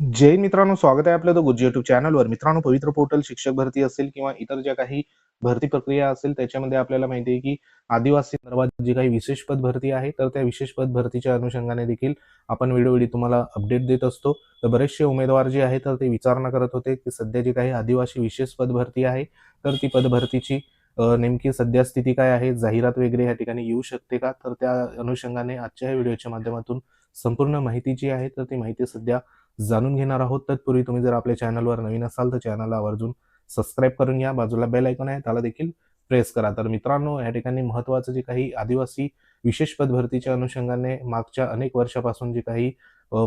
जय मित्रांनो स्वागत आहे आपलं द गुज युट्यूब चॅनलवर मित्रांनो पवित्र पोर्टल शिक्षक भरती असेल किंवा इतर ज्या काही भरती प्रक्रिया असेल त्याच्यामध्ये आपल्याला माहिती आहे की आदिवासी संदर्भात जी काही विशेष पद भरती आहे तर त्या विशेष पद भरतीच्या अनुषंगाने देखील आपण वेळोवेळी तुम्हाला अपडेट देत असतो. तर बरेचसे उमेदवार जे आहे तर ते विचारणा करत होते की सध्या जी काही आदिवासी विशेष पद भरती आहे तर ती पद भरतीची नेमकी सध्या स्थिती काय आहे जाहिरात वगैरे या ठिकाणी येऊ शकते का? तर त्या अनुषंगाने आजच्या या व्हिडिओच्या माध्यमातून संपूर्ण माहिती जी आहे तर ती माहिती सध्या जाणून घेणार आहोत. तत्पूर्वी तुम्ही जर आपल्या चॅनलवर नवीन असाल तर चॅनलला आवर्जून सबस्क्राईब करून घ्या. बाजूला बेल ऐकून आहे त्याला देखील प्रेस करा. तर मित्रांनो या ठिकाणी महत्त्वाचं जे काही आदिवासी विशेष पद भरतीच्या अनुषंगाने मागच्या अनेक वर्षापासून जे काही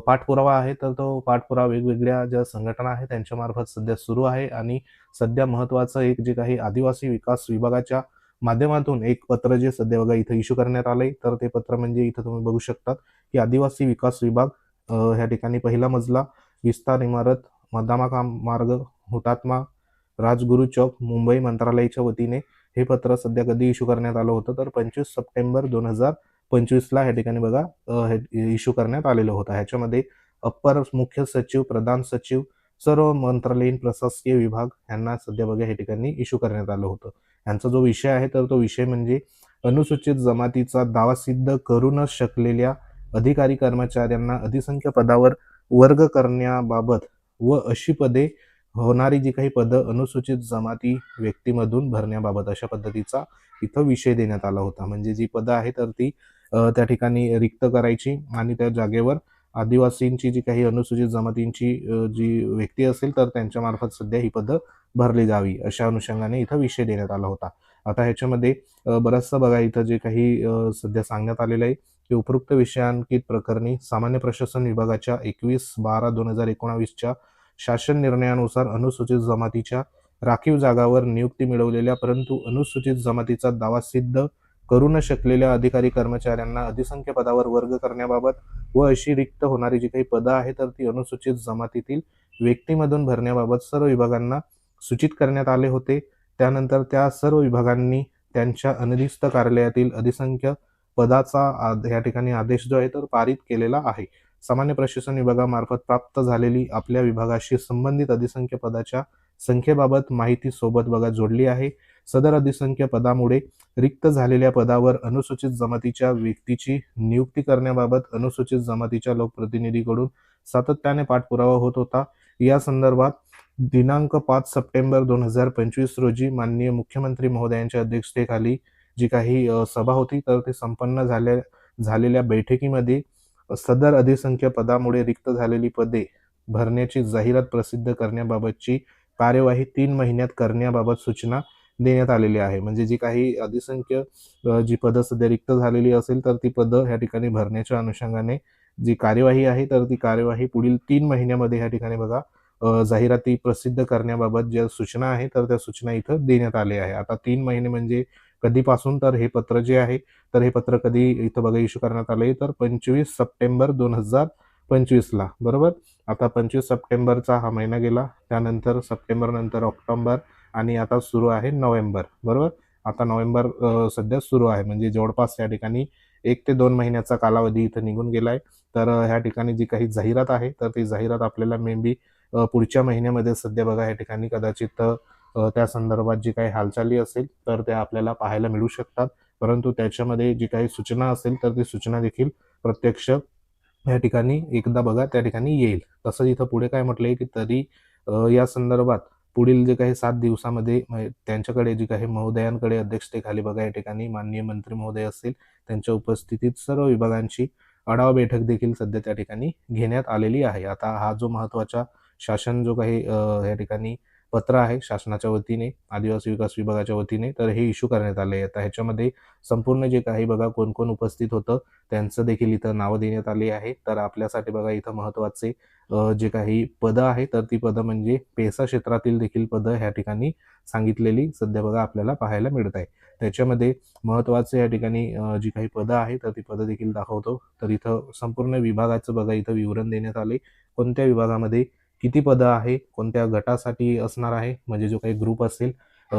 पाठपुरावा आहे तर तो पाठपुरावा वेगवेगळ्या ज्या संघटना आहेत त्यांच्या मार्फत सध्या सुरू आहे. आणि सध्या महत्त्वाचं एक जे काही आदिवासी विकास विभागाच्या माध्यमातून एक पत्र जे सध्या बघा इथं इश्यू करण्यात आलंय. तर ते पत्र म्हणजे इथं तुम्ही बघू शकता की आदिवासी विकास विभाग ह्या ठिकाणी पहिला मजला विस्तार इमारत मदामा काम मार्ग हुतात्मा राजगुरू चौक मुंबई मंत्रालयाच्या वतीने हे पत्र सध्या कधी इश्यू करण्यात आलं होतं तर पंचवीस सप्टेंबर दोन हजार पंचवीसला ह्या ठिकाणी बघा हे इश्यू करण्यात आलेलं होतं. ह्याच्यामध्ये अप्पर मुख्य सचिव प्रधान सचिव सर्व मंत्रालयीन प्रशासकीय विभाग यांना सध्या बघा या ठिकाणी इश्यू करण्यात आलं होतं. यांचा जो विषय आहे तर तो विषय म्हणजे अनुसूचित जमातीचा दावा सिद्ध करू न शकलेल्या अधिकारी कर्मचाऱ्यांना अधिसंख्य पदावर वर्ग करण्याबाबत व अशी पदे होणारी जी काही पदं अनुसूचित जमाती व्यक्तीमधून भरण्याबाबत अशा पद्धतीचा इथं विषय देण्यात आला होता. म्हणजे जी पदं आहे तर ती त्या ठिकाणी रिक्त करायची आणि त्या जागेवर आदिवासींची जी काही अनुसूचित जमातींची जी व्यक्ती असेल तर त्यांच्या मार्फत सध्या ही पदं भरली जावी अशा अनुषंगाने इथं विषय देण्यात आला होता. आता ह्याच्यामध्ये अ, बराचसा बघा इथं जे काही सध्या सांगण्यात आलेलं आहे की उपरुक्त विषयांकित प्रकरणी सामान्य प्रशासन विभागाच्या एकवीस बारा दोन हजार एकोणावीसच्या शासन निर्णयानुसार अनुसूचित जमातीच्या राखीव जागावर नियुक्ती मिळवलेल्या परंतु अनुसूचित जमातीचा दावा सिद्ध करू न शकलेल्या अधिकारी कर्मचाऱ्यांना अधिसंख्य पदावर वर्ग करण्याबाबत व अशी रिक्त होणारी जी काही पदं आहेत तर ती अनुसूचित जमातीतील व्यक्तीमधून भरण्याबाबत सर्व विभागांना सूचित करण्यात आले होते. त्यानंतर त्या सर्व विभागांनी त्यांच्या अनधिस्थ कार्यालयातील अधिसंख्य पदाचा आद- या ठिकाणी आदेश जो आहे तर पारित केलेला आहे. सामान्य प्रशासन विभागामार्फत प्राप्त झालेली आपल्या विभागाशी संबंधित अधिसंख्य पदाच्या संख्येबाबत माहिती सोबत बघा जोडली आहे. सदर अधिसंख्य पदामुळे रिक्त झालेल्या पदावर अनुसूचित जमातीच्या व्यक्तीची नियुक्ती करण्याबाबत अनुसूचित जमातीच्या लोकप्रतिनिधीकडून सातत्याने पाठपुरावा होत होता. या संदर्भात दिनांक पाच सप्टेंबर दोन हजार पंचवीस रोजी माननीय मुख्यमंत्री महोदयांच्या अध्यक्षतेखाली जी काही सभा होती तर ती संपन्न झाल्या झालेल्या बैठकीमध्ये सदर अधिसंख्य पदामुळे रिक्त झालेली पदे भरण्याची जाहिरात प्रसिद्ध करण्याबाबतची कार्यवाही तीन महिन्यात करण्याबाबत सूचना देण्यात आलेली आहे. म्हणजे जी काही अधिसंख्य जी पदं सध्या रिक्त झालेली असेल तर ती पदं ह्या ठिकाणी भरण्याच्या अनुषंगाने जी कार्यवाही आहे तर ती कार्यवाही पुढील तीन महिन्यामध्ये ह्या ठिकाणी बघा जाहिराती प्रसिद्ध करण्याबाबत ज्या सूचना आहे तर त्या सूचना इथं देण्यात आल्या आहे. आता तीन महिने म्हणजे कधीपासून तर हे पत्र जे आहे तर हे पत्र कधी इथं बघा इश्यू करण्यात आले तर पंचवीस सप्टेंबर दोन हजार पंचवीसला बरोबर? आता पंचवीस सप्टेंबरचा हा महिना गेला त्यानंतर सप्टेंबर नंतर ऑक्टोबर आणि आता सुरू आहे नोव्हेंबर बरोबर? आता नोव्हेंबर सध्या सुरू आहे म्हणजे जवळपास या ठिकाणी एक ते दोन महिन्याचा कालावधी इथं निघून गेलाय. तर ह्या ठिकाणी जी काही जाहिरात आहे तर ती जाहिरात आपल्याला मे बी पुढच्या महिन्यामध्ये सध्या बघा या ठिकाणी कदाचित त्या संदर्भात जी काही हालचाली असेल तर त्या आपल्याला पाहायला मिळू शकतात. परंतु त्याच्यामध्ये जी काही सूचना असेल तर ती सूचना देखील प्रत्यक्ष या ठिकाणी एकदा बघा त्या ठिकाणी येईल. तसंच इथं पुढे काय म्हटलंय की तरी या संदर्भात पुढील जे काही सात दिवसामध्ये त्यांच्याकडे जी काही महोदयांकडे अध्यक्षतेखाली बघा या ठिकाणी माननीय मंत्री महोदय असतील त्यांच्या उपस्थितीत सर्व विभागांची आढावा बैठक देखील सध्या त्या ठिकाणी घेण्यात आलेली आहे. आता हा जो महत्त्वाचा शासन जो काही या ठिकाणी पत्र आहे शासनाच्या वतीने आदिवासी विकास विभागाच्या वतीने तर हे इश्यू करण्यात आले आता ह्याच्यामध्ये संपूर्ण जे काही बघा कोण कोण उपस्थित होतं त्यांचं देखील इथं नावं देण्यात आली आहे. तर आपल्यासाठी बघा इथं महत्त्वाचे जे काही पदं आहे तर ती पदं म्हणजे पेसा क्षेत्रातील देखील पदं ह्या ठिकाणी सांगितलेली सध्या बघा आपल्याला पाहायला मिळत आहे त्याच्यामध्ये महत्त्वाचे या ठिकाणी जी काही पदं आहे तर ती पदं देखील दाखवतो. तर इथं संपूर्ण विभागाचं बघा इथं विवरण देण्यात आले कोणत्या विभागामध्ये किती पदं आहे कोणत्या गटासाठी असणार आहे म्हणजे जो काही ग्रुप असेल अ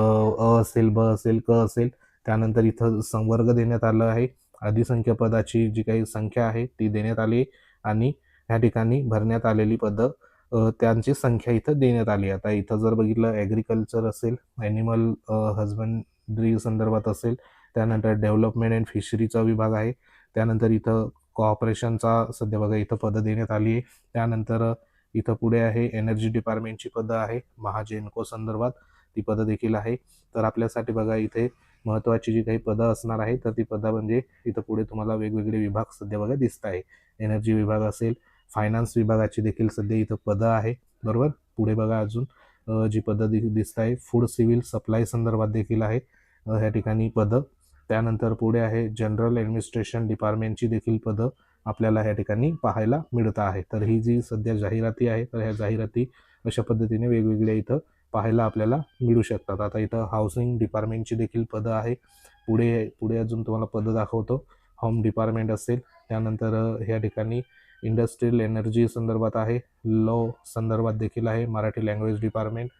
असेल ब असेल क असेल त्यानंतर इथं संवर्ग देण्यात आलं आहे. अधिसंख्य पदाची जी काही संख्या आहे ती देण्यात आली आणि ह्या ठिकाणी भरण्यात आलेली पदं त्यांची संख्या इथं देण्यात आली. आता इथं जर बघितलं ॲग्रिकल्चर असेल ॲनिमल हजबंड्री संदर्भात असेल त्यानंतर डेव्हलपमेंट अँड फिशरीचा विभाग आहे त्यानंतर इथं कॉपरेशनचा सध्या बघा इथं पदं देण्यात आली आहे. त्यानंतर इथं पुढे आहे एनर्जी डिपार्टमेंटची पदं आहे महाजेनको संदर्भात ती पदं देखील आहे. तर आपल्यासाठी बघा इथे महत्त्वाची जी काही पदं असणार आहे तर ती पदं म्हणजे इथं पुढे तुम्हाला वेगवेगळे विभाग सध्या बघा दिसत आहे. एनर्जी विभाग असेल फायनान्स विभागाची देखील सध्या इथं पदं आहे बरोबर? पुढे बघा अजून जी पदं दिसत आहे फूड सिव्हिल सप्लाय संदर्भात देखील आहे ह्या ठिकाणी पदं. त्यानंतर पुढे आहे जनरल ॲडमिनिस्ट्रेशन डिपार्टमेंटची देखील पदं. आपल्याला ह्या ठिकाणी पाहायला मिळत आहे. तर ही जी सध्या जाहिराती आहे तर ह्या जाहिराती अशा पद्धतीने वेगवेगळ्या इथं पाहायला आपल्याला मिळू शकतात. आता इथं हाऊसिंग डिपार्टमेंटची देखील पदं आहे. पुढे पुढे अजून तुम्हाला पदं दाखवतो. होम डिपार्टमेंट असेल. त्यानंतर ह्या ठिकाणी इंडस्ट्रियल एनर्जी संदर्भात आहे. लॉ संदर्भात देखील आहे. मराठी लँग्वेज डिपार्टमेंट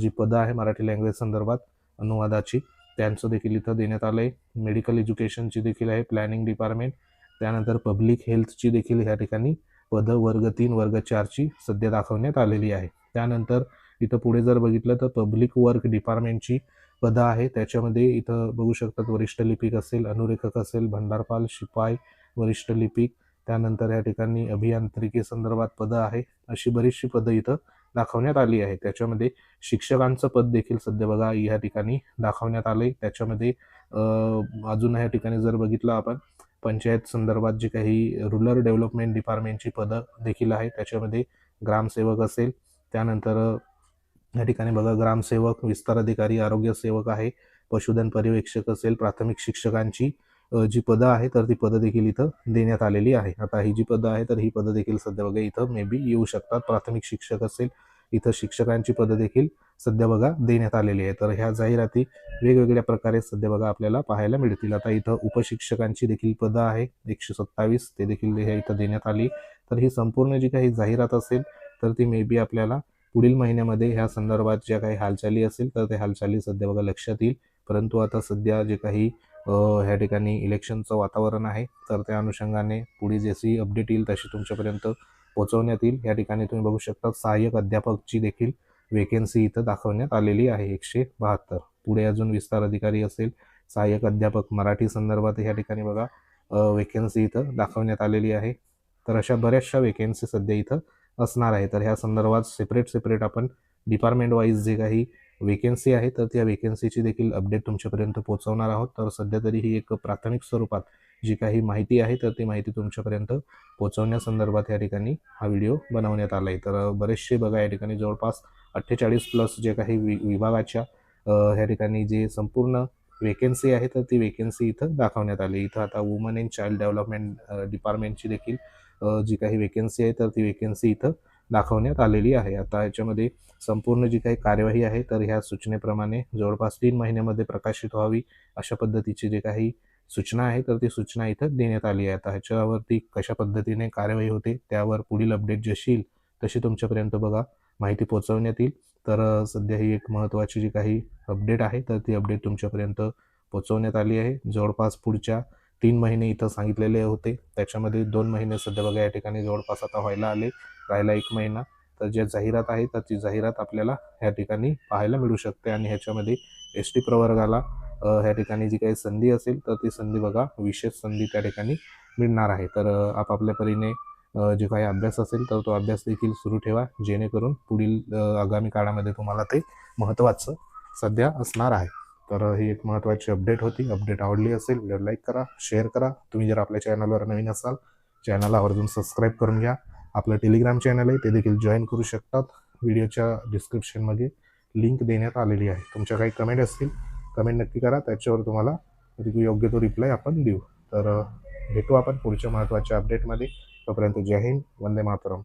जी पदं आहे मराठी लँग्वेज संदर्भात अनुवादाची त्यांचं देखील इथं देण्यात आलं आहे मेडिकल एज्युकेशनची देखील आहे. प्लॅनिंग डिपार्टमेंट त्यानंतर पब्लिक हेल्थची देखील ह्या ठिकाणी पदं वर्ग तीन वर्ग चारची सध्या दाखवण्यात आलेली आहे. त्यानंतर इथं पुढे जर बघितलं तर पब्लिक वर्क डिपार्टमेंटची पदं आहे त्याच्यामध्ये इथं बघू शकतात वरिष्ठ लिपिक असेल अनुरेखक असेल भंडारपाल शिपाई वरिष्ठ लिपिक. त्यानंतर या ठिकाणी अभियांत्रिकी संदर्भात पदं आहे अशी बरीचशी पदं इथं दाखवण्यात आली आहे त्याच्यामध्ये शिक्षकांचं पद देखील सध्या बघा या ठिकाणी दाखवण्यात आलं आहे त्याच्यामध्ये अजून या ठिकाणी जर बघितलं आपण पंचायत संदर्भात जी काही रुरल डेव्हलपमेंट डिपार्टमेंटची पदं देखील आहे त्याच्यामध्ये ग्रामसेवक असेल त्यानंतर या ठिकाणी बघा ग्रामसेवक विस्तार अधिकारी आरोग्य सेवक आहे पशुधन पर्यवेक्षक असेल प्राथमिक शिक्षकांची जी पदं आहे तर ती पदं देखील इथं देण्यात आलेली आहे. आता ही जी पदं आहे तर ही पदं देखील सध्या बघा इथं मे बी येऊ शकतात. प्राथमिक शिक्षक असेल इथं शिक्षकांची पदं देखील सध्या बघा देण्यात आलेली आहे तर ह्या जाहिराती वेगवेगळ्या प्रकारे सध्या बघा आपल्याला पाहायला मिळतील. आता इथं उपशिक्षकांची देखील पदं आहे एकशे सत्तावीस ते देखील ह्या इथं देण्यात आली. तर ही संपूर्ण जी काही जाहिरात असेल तर ती मे बी आपल्याला पुढील महिन्यामध्ये ह्या संदर्भात ज्या काही हालचाली असेल तर त्या हालचाली सध्या बघा लक्षात येईल. परंतु आता सध्या जे काही ह्या ठिकाणी इलेक्शनचं वातावरण आहे तर त्या अनुषंगाने पुढे जशी अपडेट येईल तशी तुमच्यापर्यंत पोहोचवण्यात येईल. या ठिकाणी तुम्ही बघू शकता सहाय्यक अध्यापकची देखील वेकेन्सी इथं दाखवण्यात आलेली आहे. एकशे बहात्तर. पुढे अजून विस्तार अधिकारी असेल सहाय्यक अध्यापक मराठी संदर्भात या ठिकाणी बघा वेकेन्सी इथं दाखवण्यात आलेली आहे. तर अशा बऱ्याचशा वेकेन्सी सध्या इथं असणार आहे. तर ह्या संदर्भात सेपरेट सेपरेट आपण डिपार्टमेंट वाईज जे काही वेकेन्सी आहे तर त्या वेकेन्सीची देखील अपडेट तुमच्यापर्यंत पोहोचवणार आहोत. तर सध्या तरी ही एक प्राथमिक स्वरूपात जी काही माहिती आहे तर ती माहिती तुमच्यापर्यंत पोहोचवण्यासंदर्भात या ठिकाणी हा व्हिडिओ बनवण्यात आला आहे तर बरेचसे बघा या ठिकाणी जवळपास अठ्ठेचाळीस प्लस जे काही वि विभागाच्या ह्या ठिकाणी जे संपूर्ण वेकेन्सी आहे तर ती वेकेन्सी इथं दाखवण्यात आली. इथं आता वुमन अँड चाइल्ड डेव्हलपमेंट डिपार्टमेंटची देखील जी काही वेकेन्सी आहे तर ती वेकेन्सी इथं दाखवण्यात आलेली आहे. आता याच्यामध्ये संपूर्ण जी काही कार्यवाही आहे तर ह्या सूचनेप्रमाणे जवळपास तीन महिन्यामध्ये प्रकाशित व्हावी अशा पद्धतीची जे काही सूचना आहे तर ती सूचना इथं देण्यात आली आहे. आता ह्याच्यावरती कशा पद्धतीने कार्यवाही होते त्यावर पुढील अपडेट जशी येईल तशी तुमच्यापर्यंत बघा माहिती पोहोचवण्यात येईल. तर सध्या ही एक महत्त्वाची जी काही अपडेट आहे तर ती अपडेट तुमच्यापर्यंत पोहोचवण्यात आली आहे. जवळपास पुढच्या तीन महिने इथं सांगितलेले होते. त्याच्यामध्ये दोन महिने सध्या बघा या ठिकाणी जवळपास आता व्हायला आले राहिला एक महिना. तर जे जाहिरात आहे तर ती जाहिरात आपल्याला ह्या ठिकाणी पाहायला मिळू शकते. आणि ह्याच्यामध्ये एस टी प्रवर्गाला ह्या ठिकाणी जी काही संधी असेल तर ती संधी बघा. विशेष संधी त्या ठिकाणी मिळणार आहे. तर आपापल्या परीने जे काही अभ्यास असेल तर तो अभ्यास देखील सुरू ठेवा. जेणेकरून पुढील आगामी काळामध्ये तुम्हाला ते महत्त्वाचं सध्या असणार आहे. तर ही एक महत्त्वाची अपडेट होती. अपडेट आवडली असेल व्हिडिओ लाईक करा शेअर करा. तुम्ही जर आपल्या चॅनलवर नवीन असाल चॅनलला आवर्जून सबस्क्राईब करून घ्या. आपलं टेलिग्राम चॅनल आहे ते देखील जॉईन करू शकतात. व्हिडिओच्या डिस्क्रिप्शनमध्ये लिंक देण्यात आलेली आहे. तुमच्या काही कमेंट असतील कमेंट नक्की करा. त्याच्यावर तुम्हाला योग्य तो रिप्लाय आपण देऊ. तर भेटू आपण पुढच्या महत्त्वाच्या अपडेटमध्ये तोपर्यंत जय हिंद. वंदे मातरम.